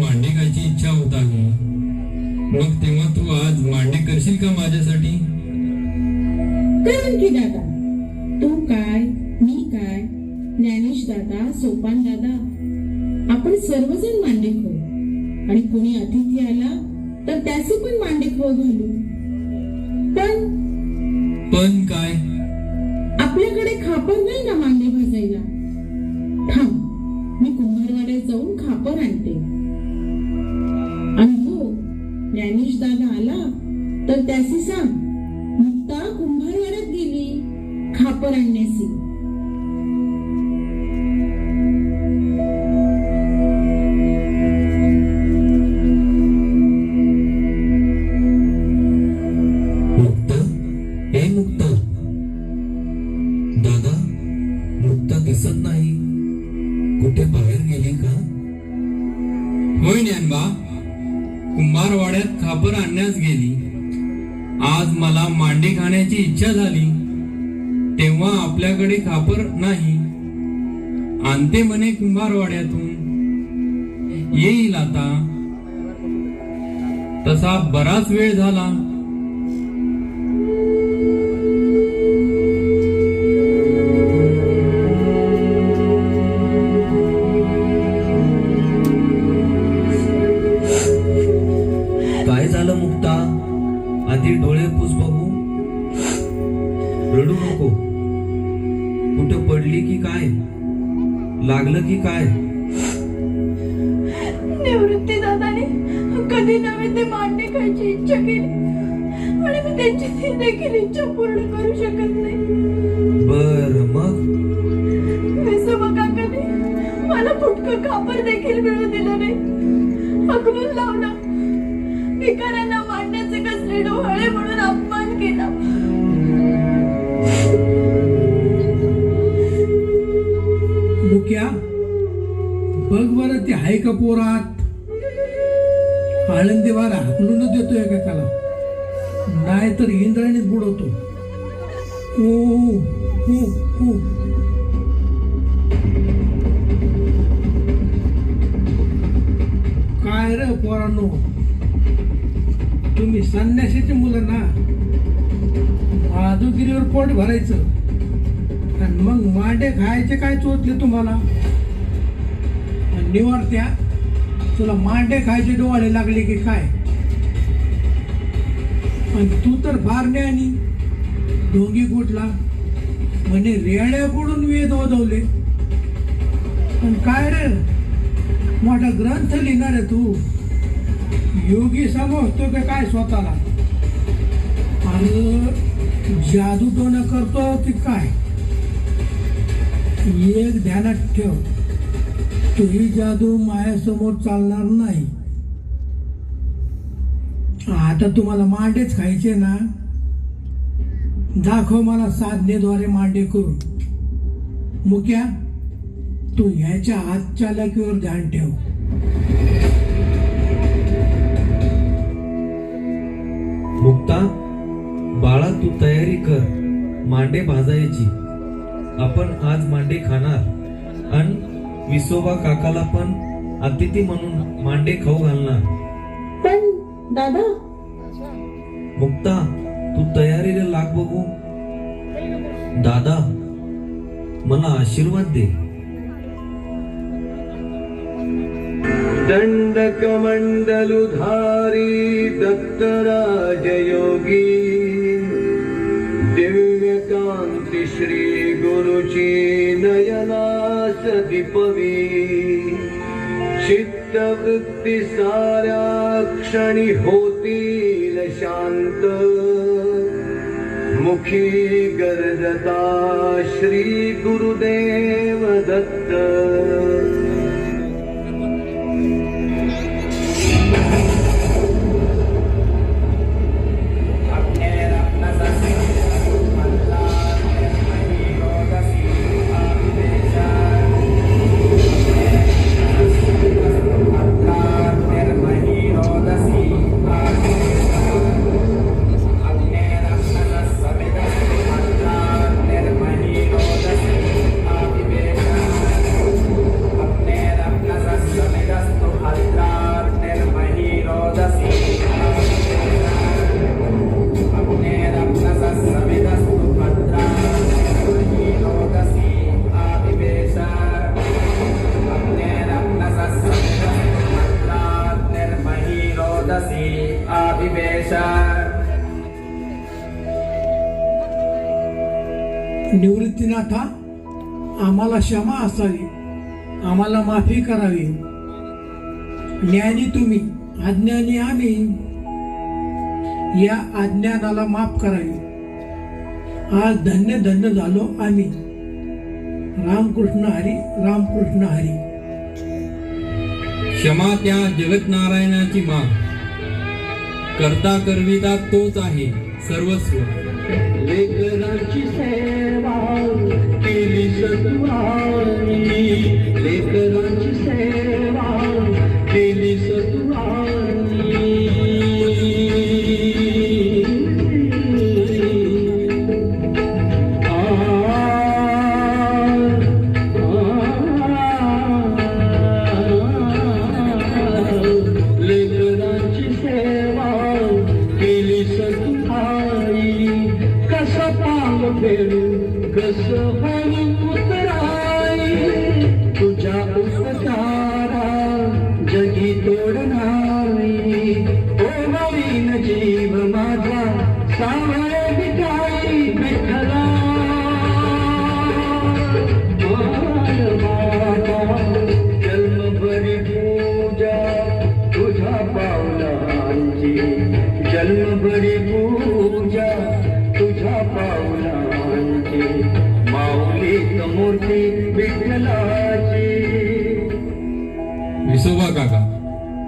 मांडे खायची इच्छा होत मग तेव्हा तू आज मांडे करशील का माझ्यासाठी? करण की दादा तू काय मी काय ज्ञानेश दादा सोपान दादा आपण सर्वजण मांडे खाऊ. आणि कोणी अतिथी आला तर त्याचे पण मांडे खाऊ घालू. पण पण काय? आपल्याकडे खापर नाही ना मांडे भाजायला? थांब मी कुंभारवाड्यात जाऊन खापर आणते. आणि ज्ञानेश दादा आला तर त्याशी सांग मुक्ता कुंभारवाड्यात गेली खापर आणण्यासी. मुक्ता? हे मुक्ता? दादा मुक्ता दिसत नाही. कुठे बाहेर गेली का? होय ज्ञानबा. कुंभारवाड्यात खापर आणण्यास गेली. आज मला मांडे खाण्याची इच्छा झाली. तेव्हा आपल्याकडे खापर नाही. आणते म्हणे कुंभारवाड्यातून. येईल आता. तसा बराच वेळ झाला. लागलं की काय? निवृत्ती दादाने कधी नव्हे ते मांडे खायची इच्छा केली. आणि मी त्यांची ती देखील इच्छा पूर्ण करू शकत नाही. बर मग? विसोबा काकाने मला फुटकं कापर देखील मिळू दिलं नाही. हकलून लावलं. भिकाऱ्यांना आहे का पोरात आळंदी वारा हाकलूनच देतो एकेकाला नाही तर इंद्राणीत बुडवतो. ओ, ओ, ओ. काय रे पोरांनो? तुम्ही संन्यासीची मुलं ना? माधुगिरीवर पोट भरायचं. आणि मग मांडे खायचे काय चोचले तुम्हाला निवारत्या. तुला मांडे खायचे डोळे लागले की काय? आणि तू तर फार आणि ढोंगी कुठला म्हणे रेड्याकडून वेद ओदवले. पण काय रे? मोठा ग्रंथ लिहिणार आहे तू. योगी समजतो का काय स्वतःला? आणि जादू टोनं करतो की काय? एक ध्यानात ठेव. तुही जादू मायासमोर चालणार नाही. आता तुम्हाला मांडेच खायचे ना. दाखव मला साधनेद्वारे मांडे करून. मुक्या तू ह्याच्या हातच्या लकीवर ध्यान ठेव. मुक्ता बाळा तू तयारी कर. मांडे भाजायची. आपण आज मांडे खाणार. आणि विसोबा काकाला पण अतिथी म्हणून मांडे खाऊ घालणार. पण दादा? मुक्ता तू तयारीला लाग बघू. दादा मला आशीर्वाद दे. दण्डकमण्डलुधारी दत्तराजयोगी दिव्यकान्ति श्रीगुरुची नयनास दीपवी चित्तवृत्ती साऱ्या क्षणी होतील शांत। मुखी गरजता श्री गुरुदेव दत्त। निवृत्तीनाथा आम्हाला क्षमा असावी. आम्हाला माफी करावी. ज्ञानी तुम्ही अज्ञानी आम्ही. या अज्ञानाला माफ करावी. आज धन्य धन्य झालो आम्ही. रामकृष्ण हरी रामकृष्ण हरी. क्षमा त्या जगतनारायणाची मा करता करविता तोच आहे सर्वस्व.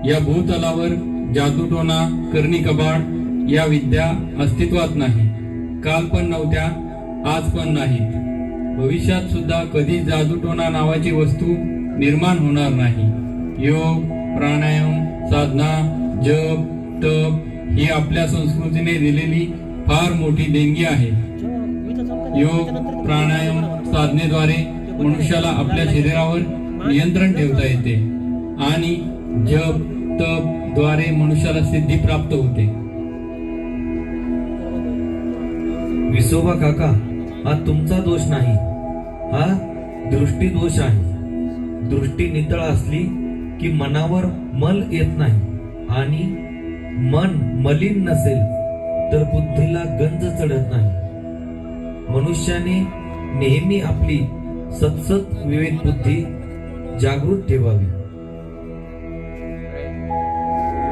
या भूतलावर जादूटोना करणी कबाड या विद्या अस्तित्वात नाही. काल पण नव्हत्या आज पण नाहीत भविष्यात सुद्धा कधी जादूटोना नावाची वस्तू निर्माण होणार नाही. योग प्राणायाम साधना जप तप ही आपल्या संस्कृतीने दिलेली फार मोठी देणगी आहे. योग प्राणायाम साधनेद्वारे मनुष्याला आपल्या शरीरावर नियंत्रण ठेवता येते. आणि जप द्वारे मनुष्याला सिद्धी प्राप्त होते. विसोबा काका हा तुमचा दोष नाही. हा दृष्टी दोष आहे. दृष्टी नितळ असली की मनावर मल येत नाही आणि मन मलिन नसेल तर बुद्धीला गंज चढत नाही. मनुष्याने नेहमी आपली सतसत विवेक बुद्धी जागृत ठेवावी.